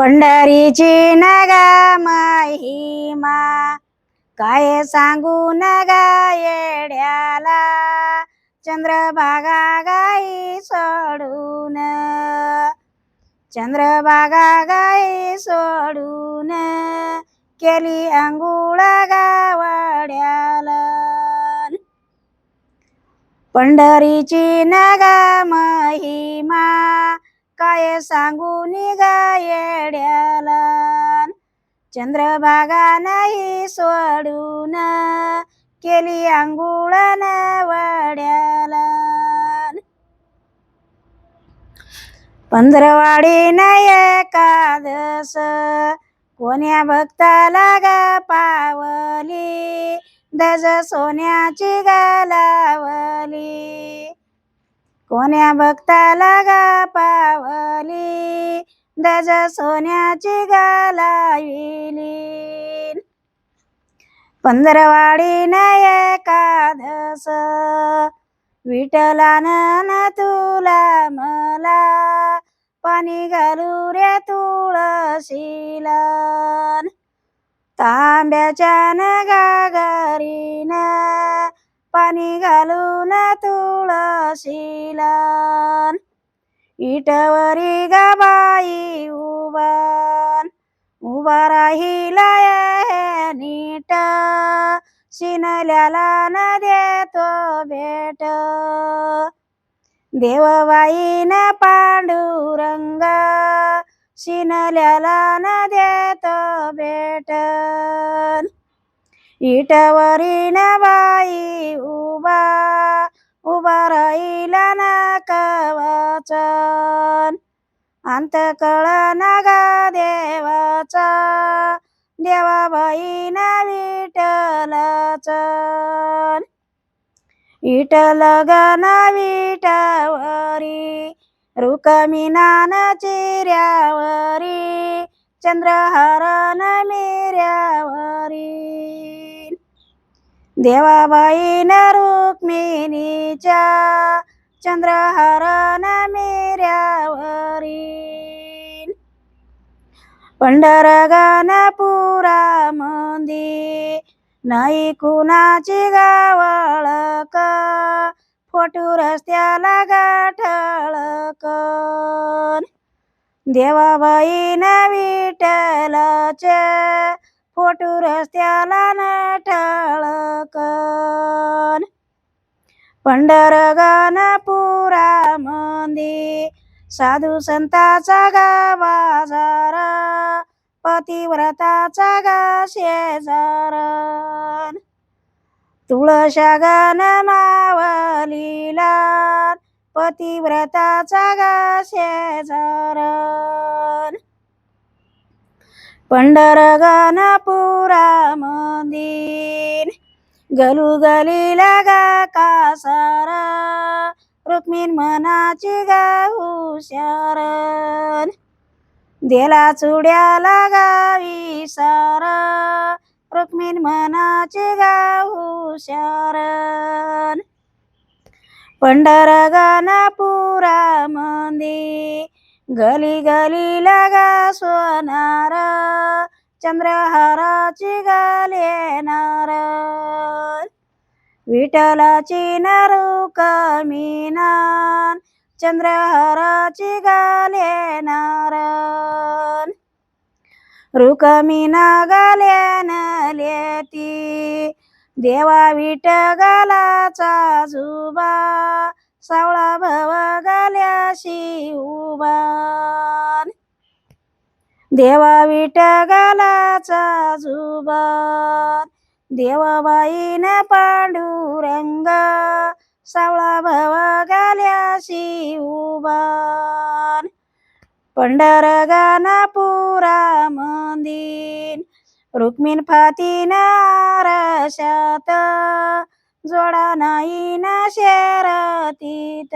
पंढरीची नगा महिमा काय सांगू नगा येड्याला? चंद्रभागा गाई सोडून. चंद्रभागा गाई सोडून केली अंगुळ गावड्याला. पंढरीची नगा महिमा काय सांगू निगा येड्याला. चंद्रभागा नाही सोडून केली अंघोळ वड्याला पंधरवाडी नाही एकादस कोण्या भक्ताला गा पावली? दज सोन्याची गालावली कोण्या भक्ताला गा पावली दज सोन्याची गालाविली. पंधरवाडी न एकादस विठलानन तुला मला. पाणी घालू रे तुळशीला तांब्याच्या न गागरीना पाणी घालून तुळशीला इटवरी गाबाई उभा उभा राहिला नीट. शिनल्याला न देतो भेट. देवबाईन पांडुरंग. शिनल्याला न देतो भेट. इटवरी न बाई उभा उभा राहिला ना कवचन अंत कळ नागा देवाचा देवाबाई ना विठलचन इटल गण विटावरी रुकमिनान चिऱ्यावरी चंद्रहरण मिऱ्यावरी देवाबाईन रुक्मिणीच्या चंद्रहरण मेऱ्यावरी. पंढर पुरा मंदी नाही कुणाची गावळक. फोटू रस्त्याला गाठळक. देवाबाईन विठ्ठलाचे फोटू रस्त्याला नठळक पंढरगान पुरा मंदी. साधू संताचा गा बाजार. पतिव्रताचा गा शेजार तुळशा गान मावलीला. पतिव्रताचा गा शेजार पंढरगान पुरा मंदिर गलू गलीला गा कासार रुक्मिण मनाची गा हुशार देला चुड्याला गावी सार रुक्मिण मनाची गा शरण. पंढरगान पुरा मंदी गली गलीला गा सोनारा चंद्रहाराची गालेनार विठ्ठलाची नरू कमीनान चंद्रहाराची गालेनार रुकमीना गाल्यान लेती देवा विट गालाचा जुबा सावळा भव गाल्याशी उबान देवा विटा गालाचा जुबान. देवाबाईन पांडुरंग सावळा भव गाल्याशी उबान पंढर पुरा मंदिर रुक्मिण फातीन आरशात. जोडा नाही ना शरतीत.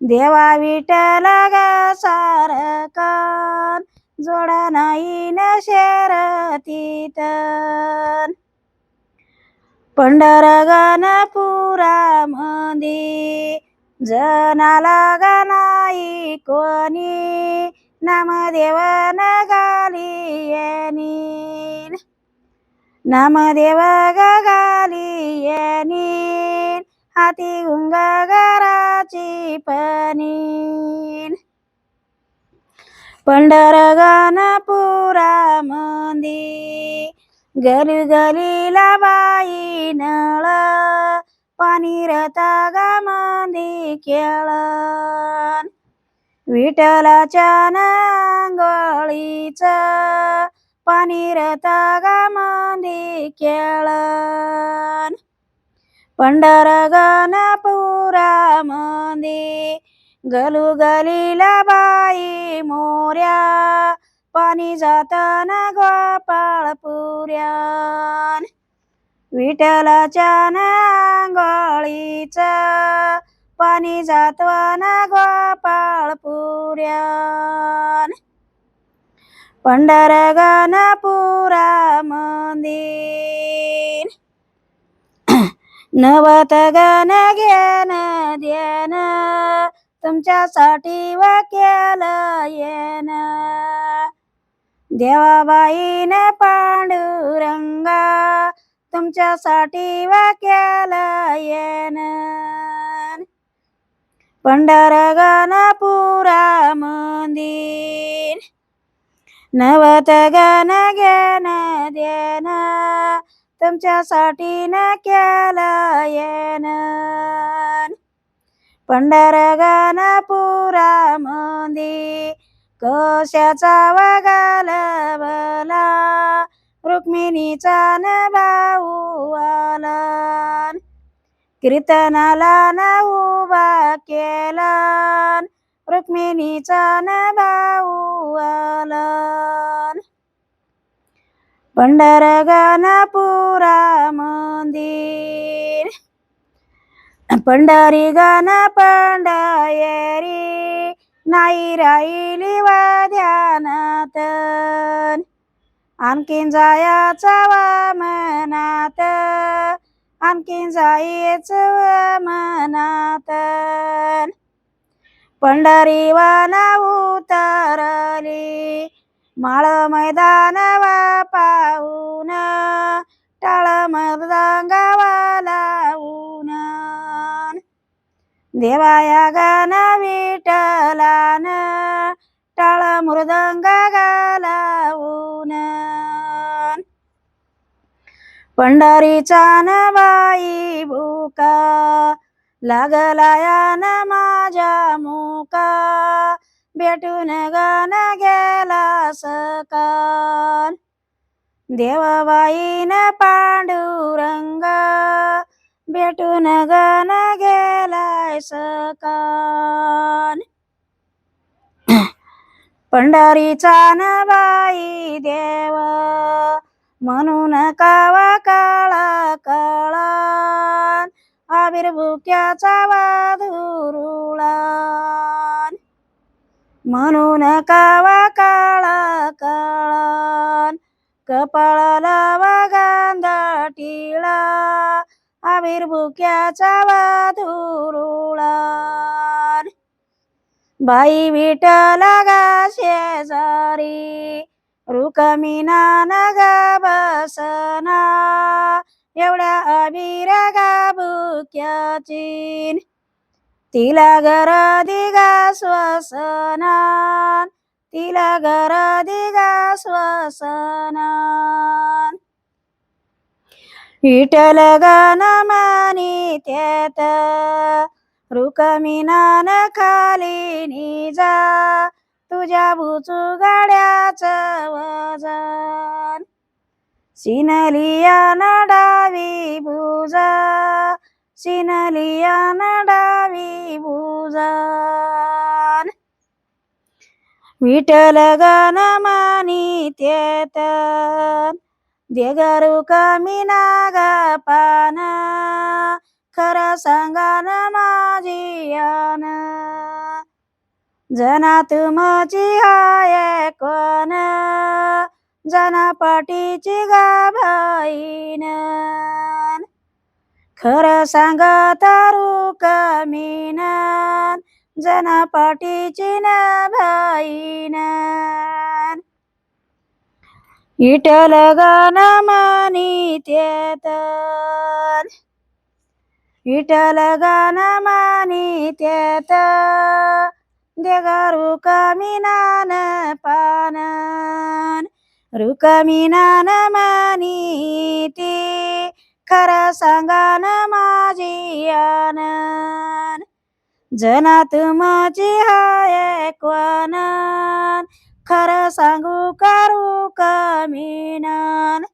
देवा विठ्ठला सारकान जोडा नाही ना शरतीत. पंढर गणपुरा मंदी जनाला गा नाही कोणी. नामदेव न गाली नामदेवा ग गाली येनीन हाती गुंग घराची पनीन पंढरगणपुरा मंदी गली गलीला बाई नळ पाणी रता गा मंदी केळण. विठ्ठलाच्या नांगोळीच पाणी रता गा मंदी केळण. मंदी गलू गलीला बाई मोऱ्या पाणी जाताना गोपाळ पुऱ्यान विठ्ठलाच्या नांगोळीच पाणी जाताना गोपाळ पुऱ्यान पंढरगणपुरा मंदिर नवत गण घेन ध्यान तुमच्यासाठी वाक्याल येन। देवाबाईन पांडुरंगा तुमच्यासाठी वाक्याल येन। पंढरगणपुरा मंदिर नवत गण घेन देन तुमच्यासाठी न केलं येन. पुरा मंदी कशाचा वगाल बला रुक्मिणीचा न भाऊ आला. कीर्तनाला न उभा केला. रुक्मिणीचा न भाऊ आला पंढरगणपुरा मंदिर पंढरी गण पंढयरी नाही राहिली ध्यानात आणखीन जायाचा वा मनात आणखीन जायच मनात पंढरी वाना उतरली माळ मैदान पाहून टाळ मृदंगावाला ऊन देवाया गान विठलान टाळ मृदंग गालावून पंढरीचा नवाई भूका लागलाया न माझ्या मुका भेटून गान गेला सकान देवाबाईन पांडुरंग भेटून गान गेलाय सकान पंढरीचा न बाई देव म्हणून कावा काळा कळा आविर्भुक्याचा वादुरुळान. म्हणून कावा काळा काळा कपाळाला वागांदा टिळा. आविर्भुक्याचा वादुरुळान. बाई विठला गा शेजारी. रुकमिना नगा बसना. एवढ्या अबीर गा तिला घर दिगा श्वसना तिला घर दिगा श्वसना विठल गण मानी त्यात. रुकमिनान खाली निजा. तुझ्या भुचू गाड्याच वजन. सिनलिया डावी भुजा सिनलिया नडावी डावी विठल विठ्ठल गण मानी तेत देगरू कमी नाग पान खरं सांगा ना माझी यान जना तुमची हाय कोण जना पाटीची गाभाईन खरं सांगा तारू कमीन जनपाटीची न भाईना इटल गण मानी तेत विठ्ठल गण मानी तेत देगारू पान रुकमिनान मानी ती खरं सांगान माझी आनन जनात माझी हाय कोण खरं सांगू करू कमीनन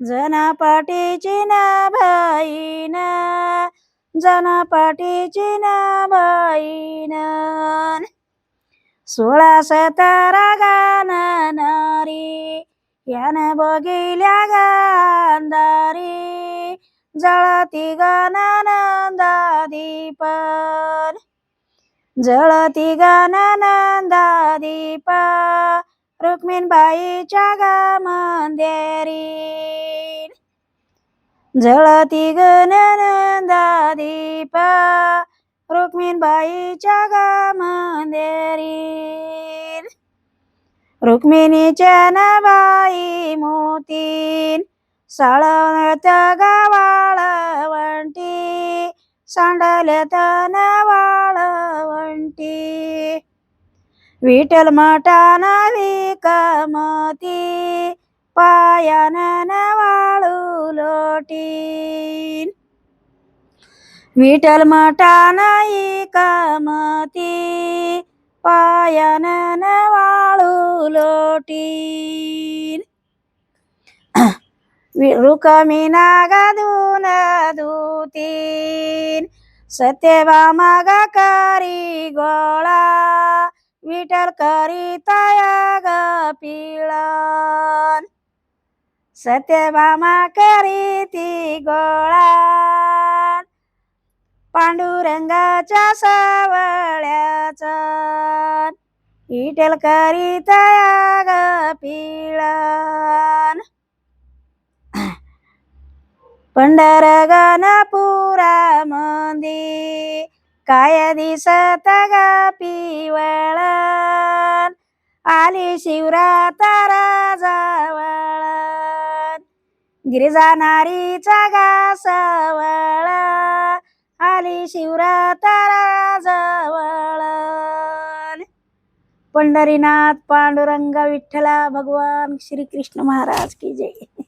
जनापाटीची ना भाईन जनापाटीची ना भाईन सोळा सतरा गान नारी. यानं बघिल्या गांधारी. जळती गानंदा दीपन जळती गानंदा दीप रुक्मिणबाईच्या गा मंदेरी जळती गनंदा दीप रुक्मिणबाईच्या गा मंदेरी रुक्मिणीच्या नबाई मोतीन साळवत गावाळवंटी सांडल्यात वाळवंटी विठ्ठल मठान विकमती पायान वाळू लोटीन विठ्ठल मठान कमती पायान वाळू लोटीन रुकमिना गाधून दूतीन सत्यभामा गा करी गोळा विठल करी तया ग पिळन। सत्यभामा करी ती गोळा पांडुरंगाच्या सावळ्याचा विठ्ठल करी तया ग पिळन। पंढर गणपुरा मंदी काय दिसत गा पिवळन आली शिवरातारा जावळन गिरिजा नारीचा गा सवळ आली शिवरातारा जवळन पंढरीनाथ पांडुरंग विठ्ठला भगवान श्री कृष्ण महाराज की जय